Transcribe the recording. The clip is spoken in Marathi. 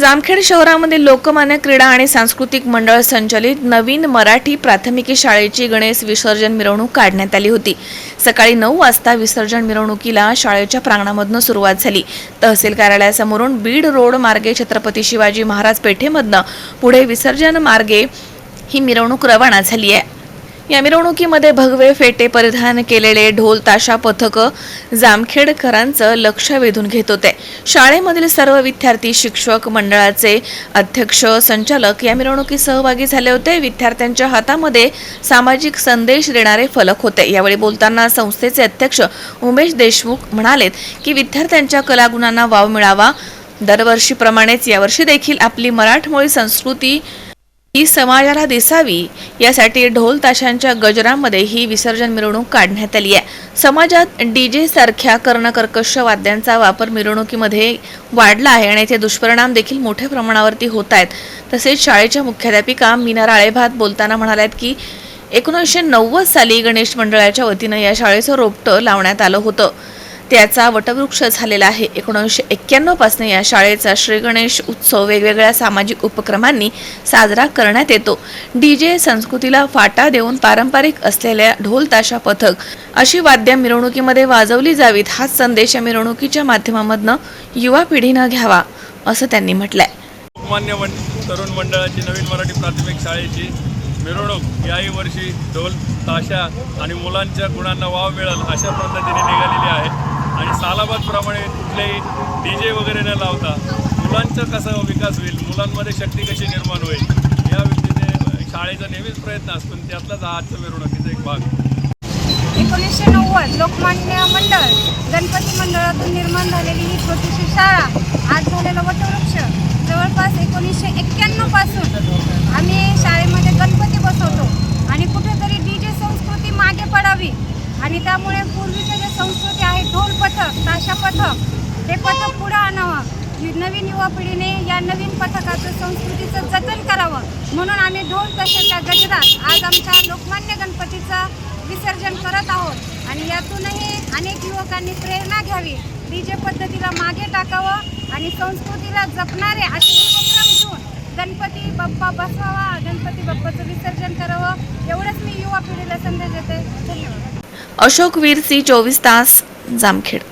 जामखेड शहरामध्ये लोकमान्य क्रीडा आणि सांस्कृतिक मंडळ संचलित नवीन मराठी प्राथमिकी शाळेची गणेश विसर्जन मिरवणूक काढण्यात आली होती. सकाळी नऊ वाजता विसर्जन मिरवणुकीला शाळेच्या प्रांगणामधनं सुरुवात झाली. तहसील कार्यालयासमोरून बीड रोड मार्गे छत्रपती शिवाजी महाराज पेठेमधनं पुढे विसर्जन मार्गे ही मिरवणूक रवाना झाली आहे. या मिरवणुकीमध्ये भगवे फेटे परिधान केलेले ढोल ताशा पथक जामखेडकरांचं लक्ष वेधून घेत होते. शाळेमधील सर्व विद्यार्थी शिक्षक मंडळाचे अध्यक्ष संचालक या मिरवणुकीत सहभागी झाले होते. विद्यार्थ्यांच्या हातामध्ये सामाजिक संदेश देणारे फलक होते. यावेळी बोलताना संस्थेचे अध्यक्ष उमेश देशमुख म्हणालेत की विद्यार्थ्यांच्या कलागुणांना वाव मिळावा. दरवर्षीप्रमाणेच यावर्षी देखील आपली मराठमोळी संस्कृती ही समाजाला दिसावी यासाठी ढोल ताशांच्या गजरामध्ये ही विसर्जन मिरवणूक काढण्यात आली आहे. समाजात डीजे सारख्या कर्णकर्कश वाद्यांचा वापर मिरवणुकीमध्ये वाढला आहे आणि याचे दुष्परिणाम देखील मोठ्या प्रमाणावरती होत आहेत. तसेच शाळेच्या मुख्याध्यापिका मीना राळेभात बोलताना म्हणाल्यात की एकोणीसशे नव्वद साली गणेश मंडळाच्या वतीनं या शाळेचं रोपटं लावण्यात आलं होतं. त्याचा वटवृक्ष झालेला आहे. एकोणीसशे एक्क्याण्णवपासून या शाळेचा श्रीगणेश उत्सव वेगवेगळ्या सामाजिक उपक्रमांनी साजरा करण्यात येतो. डीजे संस्कृतीला फाटा देऊन पारंपरिक असलेल्या ढोल ताशा पथक अशी वाद्य मिरवणुकीमध्ये वाजवली जावीत हाच संदेश या मिरवणुकीच्या माध्यमामधनं युवा पिढीनं घ्यावा असं त्यांनी म्हटलंय. लोकमान्य तरुण मंडळाची नवीन मराठी प्राथमिक शाळेची मिरवणूक याही वर्षी ढोल ताशा आणि मुलांच्या गुणांना वाव मिळेल अशा पद्धतीने निघालेली आहे. आणि सालाबादप्रमाणे कुठलेही डी जे वगैरे न लावता मुलांचा कसा विकास होईल मुलांमध्ये शक्ती कशी निर्माण होईल या व्यक्तीने शाळेचा नेहमीच प्रयत्न असतो आणि त्यातलाच हा आजच्या मिरवणुकीचा एक भाग. एकोणीसशे नव्वद लोकमान्य मंडळ गणपती मंडळातून निर्माण झालेली ही छोटीशी शाळा आज झालेला वटवृक्ष. जवळपास एकोणीसशे एक्क्याण्णवपासून आम्ही शाळेमध्ये गणपती बसवतो आणि कुठेतरी डी जे संस्कृती मागे पडावी आपण पूर्वीच्या ज्या संस्कृती आहे ढोल पथक ताशा पथक ते पथक पुढं आणावं. नवीन युवा पिढीने या नवीन पथकाचं संस्कृतीचं जतन करावं. म्हणून आम्ही ढोल तशाच्या गजरात आज आमच्या लोकमान्य गणपतीचं विसर्जन करत आहोत. आणि यातूनही अनेक युवकांनी प्रेरणा घ्यावी. डीजे पद्धतीला मागे टाकावं आणि संस्कृतीला जपणारे असे उपक्रम घेऊन गणपती बाप्पा बसवावा गणपती बाप्पाचं विसर्जन करावं. एवढंच मी युवा पिढीला संदेश देते. धन्यवाद. अशोक वीर सी चोवीस तास जामखेड.